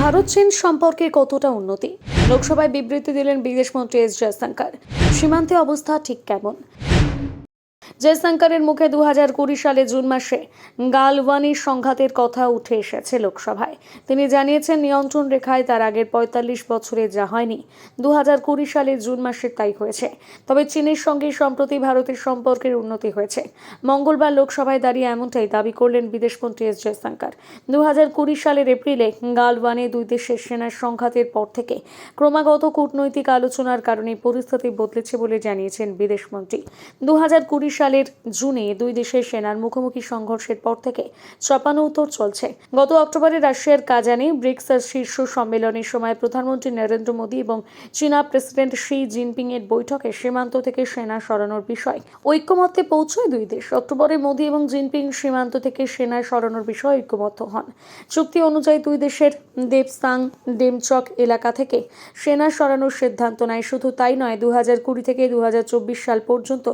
ভারত চীন সম্পর্কে কতটা উন্নতি? লোকসভায় বিবৃতি দিলেন বিদেশমন্ত্রী এস জয়শঙ্কর। সীমান্তে অবস্থা ঠিক কেমন? জয়শঙ্করের মুখে দু হাজার কুড়ি সালে জুন মাসে গালওয়ানি সংঘাতের কথা উঠে এসেছে লোকসভায়। তিনি জানিয়েছেন, নিয়ন্ত্রণ রেখায় তার আগের পঁয়তাল্লিশ বছরে যা হয়নি দু হাজার কুড়ি সালে জুন মাসে তাই হয়েছে। তবে চীনের সঙ্গে সম্প্রতি ভারতের সম্পর্কের উন্নতি হয়েছে। মঙ্গলবার লোকসভায় দাঁড়িয়ে এমনটাই দাবি করলেন বিদেশমন্ত্রী এস জয়শঙ্কর। দু হাজার কুড়ি সালের এপ্রিলে গালওয়ানে দুই দেশের সেনার সংঘাতের পর থেকে ক্রমাগত কূটনৈতিক আলোচনার কারণে পরিস্থিতি বদলেছে বলে জানিয়েছেন বিদেশমন্ত্রী। দু হাজার কুড়ি সালের জুনে দুই দেশের সেনার মুখোমুখি সংঘর্ষের পর থেকে চাপানো উত্তর চলছে। গত অক্টোবরে রাশিয়ার কাজানে ব্রিক্স শীর্ষ সম্মেলনের সময় প্রধানমন্ত্রী নরেন্দ্র মোদী এবং চীনা প্রেসিডেন্ট শি জিনপিং এর বৈঠকে সীমান্ত থেকে সেনা সরানোর বিষয় ঐক্যমত্যে পৌঁছয় দুই দেশ। অক্টোবরে মোদী এবং জিনপিং সীমান্ত থেকে সেনা সরানোর বিষয়ে ঐক্যমত্য হন। চুক্তি অনুযায়ী দুই দেশের দেবসাং ডেমচক এলাকা থেকে সেনা সরানোর সিদ্ধান্ত নেয়। শুধু তাই নয় দু কুড়ি থেকে দু সাল পর্যন্ত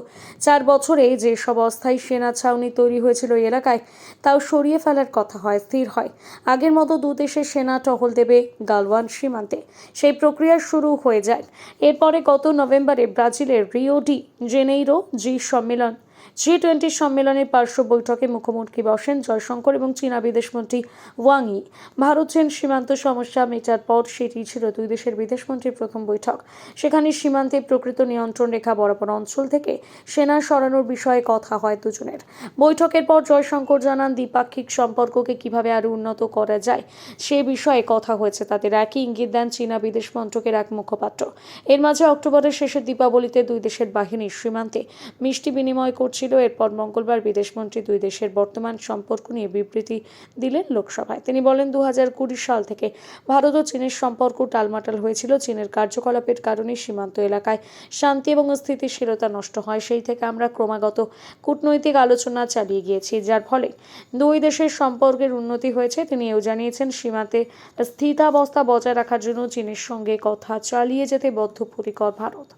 চার বছরে যেসব অস্থায়ী সেনা ছাউনি তৈরি হয়েছিল এলাকায়, তাও সরিয়ে ফেলার কথা হয়, স্থির হয়। আগের মতো দু দেশের সেনা টহল দেবে গালওয়ান সীমান্তে। সেই প্রক্রিয়া শুরু হয়ে যায়। এরপরে গত নভেম্বরে ব্রাজিলের রিও ডি জেনেইরো জি সম্মেলন জি টোয়েন্টি সম্মেলনের পার্শ্ব বৈঠকে মুখ্যমন্ত্রী বসেন জয়শঙ্কর এবং চীনা বিদেশমন্ত্রী ওয়াং ই। ভারত, চীন সীমান্ত সমস্যা মেটার পর সেটি ছিল দুই দেশের বিদেশমন্ত্রীর প্রথম বৈঠক। সেখানে সীমান্তে প্রকৃত নিয়ন্ত্রণ রেখা বরাবর অঞ্চল থেকে সেনা সরানোর বিষয়ে কথা হয় দুজনের। বৈঠকের পর জয়শঙ্কর জানান, দ্বিপাক্ষিক সম্পর্ককে কীভাবে আরও উন্নত করা যায় সে বিষয়ে কথা হয়েছে তাদের। একই ইঙ্গিত দেন চীনা বিদেশ মন্ত্রকের এক মুখপাত্র। এর মাঝে অক্টোবরের শেষের দীপাবলিতে দুই দেশের বাহিনীর সীমান্তে মিষ্টি বিনিময় করছিল এরপর মঙ্গলবার বিদেশমন্ত্রী দুই দেশের বর্তমান সম্পর্ক নিয়ে বিবৃতি দিলেন লোকসভায়। তিনি বলেন দু সাল থেকে ভারত ও চীনের সম্পর্ক টালমাটাল হয়েছিল। চীনের কার্যকলাপের কারণে সীমান্ত এলাকায় শান্তি এবং স্থিতিশীলতা নষ্ট হয়। সেই থেকে আমরা ক্রমাগত কূটনৈতিক আলোচনা চালিয়ে গিয়েছি, যার ফলে দুই দেশের সম্পর্কের উন্নতি হয়েছে। তিনি এও জানিয়েছেন, সীমান্তে স্থিতাবস্থা বজায় রাখার জন্য চীনের সঙ্গে কথা চালিয়ে যেতে বদ্ধপরিকর ভারত।